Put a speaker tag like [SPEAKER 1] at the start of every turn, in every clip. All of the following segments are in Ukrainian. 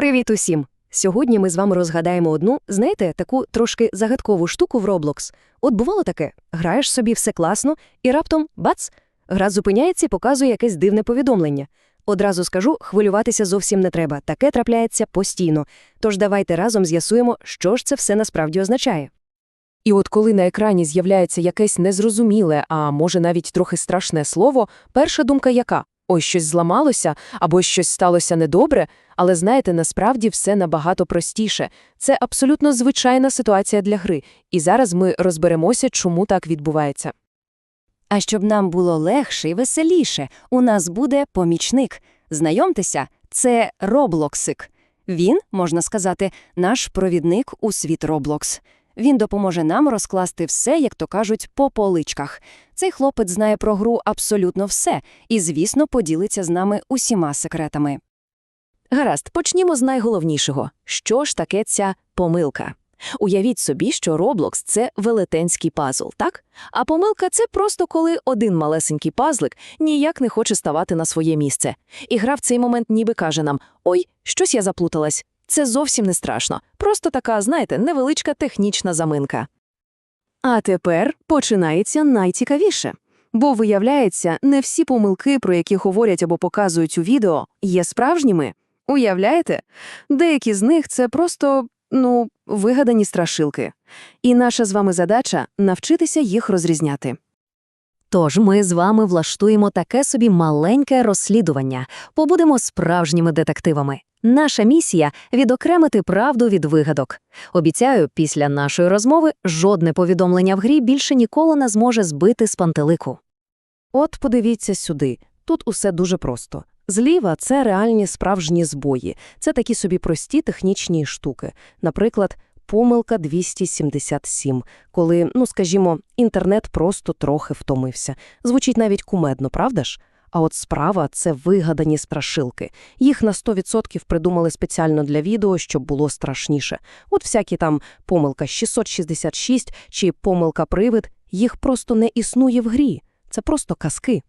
[SPEAKER 1] Привіт усім! Сьогодні ми з вами розгадаємо одну, знаєте, таку трошки загадкову штуку в Roblox. От бувало таке: граєш собі все класно, і раптом бац! Гра зупиняється і показує якесь дивне повідомлення. Одразу скажу, хвилюватися зовсім не треба. Таке трапляється постійно. Тож давайте разом з'ясуємо, що ж це все насправді означає.
[SPEAKER 2] І от коли на екрані з'являється якесь незрозуміле, а може навіть трохи страшне слово, перша думка яка? Ой, щось зламалося, або щось сталося недобре, але знаєте, насправді все набагато простіше. Це абсолютно звичайна ситуація для гри, і зараз ми розберемося, чому так відбувається.
[SPEAKER 1] А щоб нам було легше і веселіше, у нас буде помічник. Знайомтеся, це Роблоксик. Він, можна сказати, наш провідник у світ Роблокс. Він допоможе нам розкласти все, як то кажуть, по поличках. Цей хлопець знає про гру абсолютно все і, звісно, поділиться з нами усіма секретами.
[SPEAKER 2] Гаразд, почнімо з найголовнішого. Що ж таке ця помилка? Уявіть собі, що Roblox – це велетенський пазл, так? А помилка – це просто коли один малесенький пазлик ніяк не хоче ставати на своє місце. І гра в цей момент ніби каже нам «Ой, щось я заплуталась». Це зовсім не страшно. Просто така, знаєте, невеличка технічна заминка. А тепер починається найцікавіше. Бо, виявляється, не всі помилки, про які говорять або показують у відео, є справжніми. Уявляєте? Деякі з них це просто, ну, вигадані страшилки. І наша з вами задача – навчитися їх розрізняти.
[SPEAKER 3] Тож ми з вами влаштуємо таке собі маленьке розслідування, побудемо справжніми детективами. Наша місія – відокремити правду від вигадок. Обіцяю, після нашої розмови жодне повідомлення в грі більше ніколи не зможе збити з пантелику.
[SPEAKER 1] От подивіться сюди. Тут усе дуже просто. Зліва це реальні справжні збої. Це такі собі прості технічні штуки. Наприклад, помилка 277, коли, ну скажімо, інтернет просто трохи втомився. Звучить навіть кумедно, правда ж? А от справа – це вигадані страшилки. Їх на 100% придумали спеціально для відео, щоб було страшніше. От всякі там помилка 666 чи помилка-привид, їх просто не існує в грі. Це просто казки.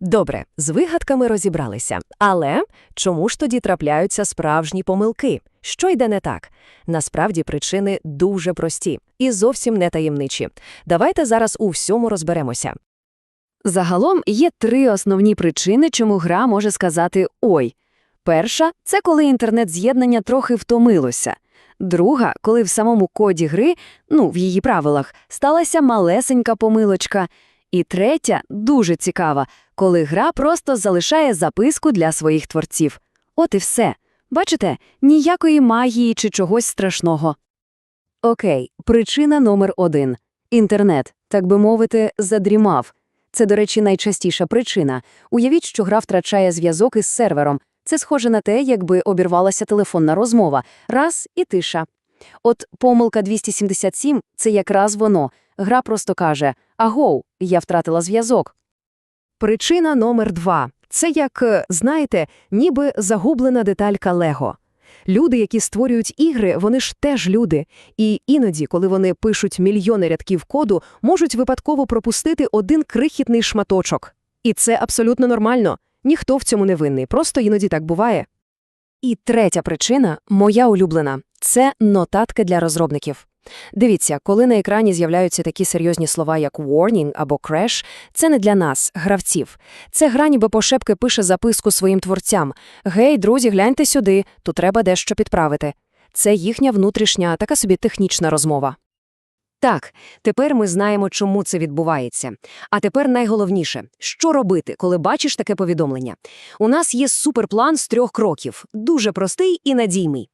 [SPEAKER 1] Добре, з вигадками розібралися. Але чому ж тоді трапляються справжні помилки? Що йде не так? Насправді причини дуже прості і зовсім не таємничі. Давайте зараз у всьому розберемося.
[SPEAKER 2] Загалом є три основні причини, чому гра може сказати «Ой». Перша – це коли інтернет-з'єднання трохи втомилося. Друга – коли в самому коді гри, ну, в її правилах, сталася малесенька помилочка. І третя – дуже цікава, коли гра просто залишає записку для своїх творців. От і все. Бачите, ніякої магії чи чогось страшного. Окей, причина номер один. Інтернет, так би мовити, задрімав. Це, до речі, найчастіша причина. Уявіть, що гра втрачає зв'язок із сервером. Це схоже на те, якби обірвалася телефонна розмова. Раз і тиша. От помилка 277 – це якраз воно. Гра просто каже «Агоу, я втратила зв'язок».
[SPEAKER 1] Причина номер два – це як, е, знаєте, ніби загублена деталька Лего. Люди, які створюють ігри, вони ж теж люди. І іноді, коли вони пишуть мільйони рядків коду, можуть випадково пропустити один крихітний шматочок. І це абсолютно нормально. Ніхто в цьому не винний, просто іноді так буває.
[SPEAKER 2] І третя причина, моя улюблена – це нотатки для розробників. Дивіться, коли на екрані з'являються такі серйозні слова, як «warning» або «crash», це не для нас, гравців. Це гра ніби пошепки пише записку своїм творцям. «Гей, друзі, гляньте сюди, тут треба дещо підправити». Це їхня внутрішня, така собі технічна розмова.
[SPEAKER 1] Так, тепер ми знаємо, чому це відбувається. А тепер найголовніше – що робити, коли бачиш таке повідомлення? У нас є суперплан з трьох кроків, дуже простий і надійний.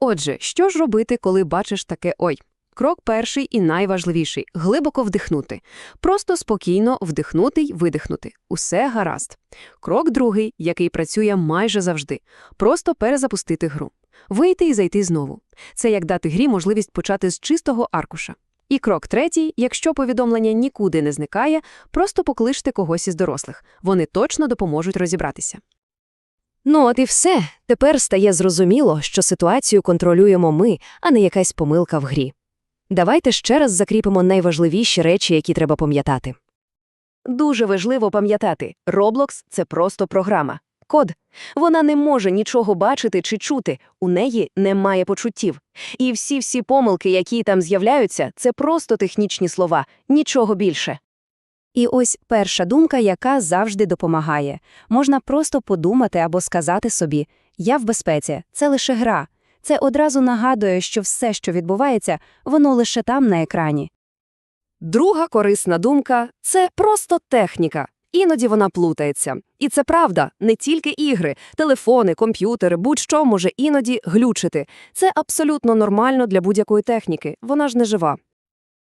[SPEAKER 1] Отже, що ж робити, коли бачиш таке «ой»? Крок перший і найважливіший – глибоко вдихнути. Просто спокійно вдихнути й видихнути. Усе гаразд. Крок другий, який працює майже завжди – просто перезапустити гру. Вийти і зайти знову. Це як дати грі можливість почати з чистого аркуша. І крок третій, якщо повідомлення нікуди не зникає, просто покличте когось із дорослих. Вони точно допоможуть розібратися. Ну от і все. Тепер стає зрозуміло, що ситуацію контролюємо ми, а не якась помилка в грі. Давайте ще раз закріпимо найважливіші речі, які треба пам'ятати. Дуже важливо пам'ятати, Roblox – це просто програма. код. Вона не може нічого бачити чи чути, у неї немає почуттів. І всі-всі помилки, які там з'являються, це просто технічні слова, нічого більше.
[SPEAKER 2] І ось перша думка, яка завжди допомагає. Можна просто подумати або сказати собі «Я в безпеці, це лише гра». Це одразу нагадує, що все, що відбувається, воно лише там на екрані.
[SPEAKER 1] Друга корисна думка – це просто техніка. Іноді вона плутається. І це правда, не тільки ігри, телефони, комп'ютери, будь-що може іноді глючити. Це абсолютно нормально для будь-якої техніки, вона ж не жива.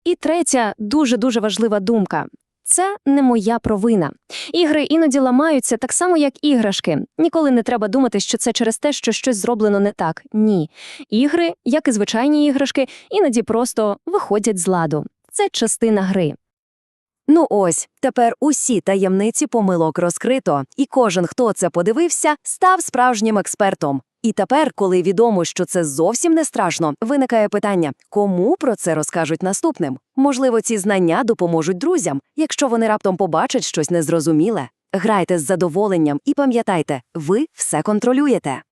[SPEAKER 4] І третя дуже-дуже важлива думка. Це не моя провина. Ігри іноді ламаються так само, як іграшки. Ніколи не треба думати, що це через те, що щось зроблено не так. Ні. Ігри, як і звичайні іграшки, іноді просто виходять з ладу. Це частина гри.
[SPEAKER 1] Ну ось, тепер усі таємниці помилок розкрито, і кожен, хто це подивився, став справжнім експертом. І тепер, коли відомо, що це зовсім не страшно, виникає питання, кому про це розкажуть наступним? Можливо, ці знання допоможуть друзям, якщо вони раптом побачать щось незрозуміле. Грайте з задоволенням і пам'ятайте, ви все контролюєте.